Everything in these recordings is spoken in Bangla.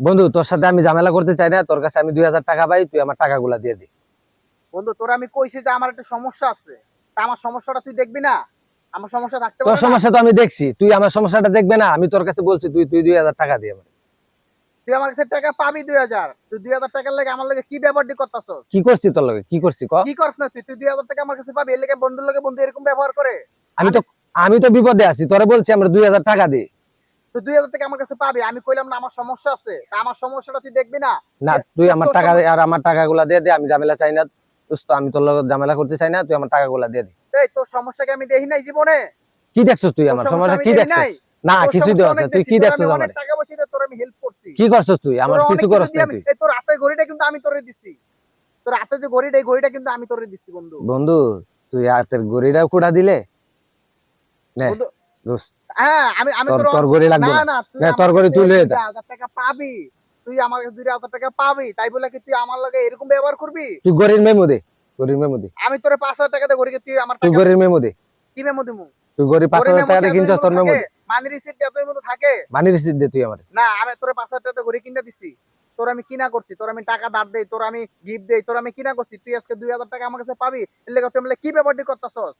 বন্ধু তোর সাথে আমি ঝামেলা করতে চাই না তোর কাছে আমি দুই হাজার টাকা পাই তুই আমার টাকাগুলা দিয়ে দি। বন্ধু তোরা আমি কইছি যে আমার একটা সমস্যা আছে। তা আমার সমস্যাটা তুই দেখবি না? আমার সমস্যা থাকতে তোর? সমস্যা তো আমি দেখছি তুই আমার সমস্যাটা দেখবে না আমি তোর কাছে বলছি তুই তুই দুই হাজার টাকা দিয়ে আমার। তুই আমার কাছে টাকা পাবি দুই হাজার। তুই দুই হাজার টাকার লাগে আমার লাগে কি ব্যবহারটি করতেছস? কি করছি তোর লগে? কি করছি ক? কি করছ না তুই? তুই দুই হাজার টাকা আমার কাছে পাবি এর লাগে বন্ধুর লাগে বন্ধু এরকম ব্যবহার করে। আমি তো আমি তো বিপদে আছি তোরে বলছি আমরা দুই হাজার টাকা দিই। দুই হাজার টাকা আমার কাছে পাবি। আমি কইলাম না আমার সমস্যা আছে। তা আমার সমস্যাটা তুই দেখবি না? না তুই আমার টাকা আর আমার টাকাগুলা দিয়ে দে আমি ঝামেলা চাই না। দোস্ত আমি তোর ঝামেলা করতে চাই না তুই আমার টাকাগুলা দিয়ে দে। এই তোর সমস্যাকে আমি দেখি নাই জীবনে? কি দেখছস তুই আমার? সমস্যা সমস্যা কি দেখছস? না কিছু দেওয়া অনেক তুই কি তোর দেখছস আমার? টাকা পয়সা দিয়ে তোর আমি হেল্প করছি। কি করছস তুই? আমার তোর কিছু তুই? এই হাতে ঘড়িটা কিন্তু আমি তোরে দিছি। তোর হাতে যে ঘড়িটা এই ঘড়িটা কিন্তু আমি তোরে দিছি বন্ধু। বন্ধু তুই হাতের গড়িটাও কুড়া দিলে? বন্ধু আমি আমি লাগবে না না? না তুই না, আমার তোর ঘরে কাছে তুই লয়ে যা। 2000 টাকা পাবি। তুই আমার কাছে 2000 টাকা পাবি। তাই বলে কি তুই আমার লাগে এরকম ব্যবহার করবি? তুই গড়ির মেমো দে গড়ির মেমো দে আমি তোরে 5000 টাকা দিয়ে ঘড়ি তুই আমার তুই টাকা মেমো দে কি মেমো দিমু তুই গড়ি পাঁচ ঘড়ির হাজার মেমো টাকা কি কিনছস তোর মেমো দে থাকে? রিসিপ্ট মতো থাকে। মানি রিসিট দে তুই আমার। না আমি তোরে 5000 টাকা দিয়ে ঘড়ি কিনে দিছি। তোর আমি কিনা করছি। তোর আমি টাকা ধার দেই তোর আমি গিফট দেই তোর আমি কিনা করছি। তুই আজকে 2000 টাকা আমার কাছে পাবি। এর লাগে তুই আমলে কি করতাছস?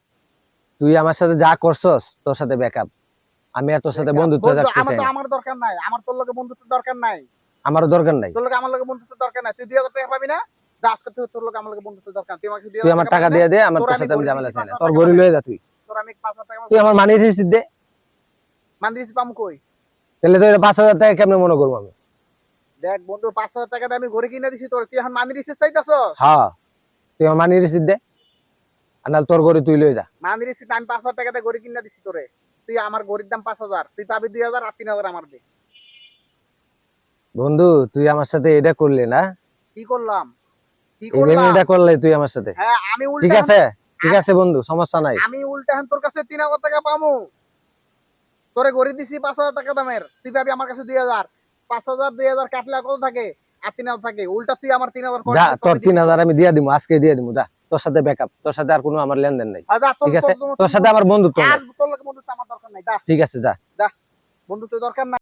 তুই আমার সাথে যা করছস তোর সাথে ব্যাকআপ আমি আর তোর সাথে বন্ধুত্ব রাখতে আমার চাই তো আমার দরকার নাই আমার তোর লগে বন্ধুত্ব দরকার নাই। আমারও দরকার নাই। তোর লগে আমার লগে বন্ধুত্ব দরকার নাই। তুই 2000 টাকা পাবি না? আজকে তুই তোর লগে আমার লগে বন্ধুত্ব দরকার তুই আমাকে 2000 তুই আমার টাকা দিয়ে দে আমার তোর সাথে আমি ঝামেলা চাই না। তোর পাবি। লয়ে যা তুই। তোর আমি 5000 টাকা তুই আমার মানি রিসিট দে। মান দিছি পামু কই? তাহলে তো পাঁচ হাজার টাকা কেমনে মনে করব আমি? দেখ বন্ধু 5000 টাকা দিয়ে আমি ঘড়ি কিনে দিছি তোর। তুই এখন মানি রিসিপ্ট চাইতাছস? হ্যাঁ। তুই আমার মানি রিসিট দে। আর নাহলে তোর গড়ি তুই লয়ে যা। মানি রিসিপ্ট আমি 5000 টাকা দিয়ে ঘড়ি কিনে দিছি তোরে। তুই আমার ঘড়ির দাম 5000 তুই পাবি 2000 আর 3000 আমার দে। বন্ধু তুই আমার সাথে এটা করলি না? কি করলাম? কি করলাম? এটা করলে তুই আমার সাথে। হ্যাঁ আমি উল্টা ঠিক আছে ঠিক আছে বন্ধু সমস্যা নাই। আমি উল্টা এখন তোর কাছে 3000 টাকা পামু। তোরে ঘড়ি দিছি 5000 টাকা দামের। তুই পাবি আমার কাছে 2000 5000 2000 কাটলে কত থাকে? আর 3000 থাকে। উল্টা তুই আমার 3000 করে যা তোর কবে তিন দিবি? হাজার আমি দিয়া দিব আজকে দিয়া দিব যা। তোর সাথে ব্যাকআপ তোর সাথে আর কোনো আমার লেনদেন নাই। আ, যা, তোর- ঠিক আছে? তোর- সাথে আমার বন্ধুত্ব ঠিক আছে যা। বন্ধুত্ব দরকার নাই।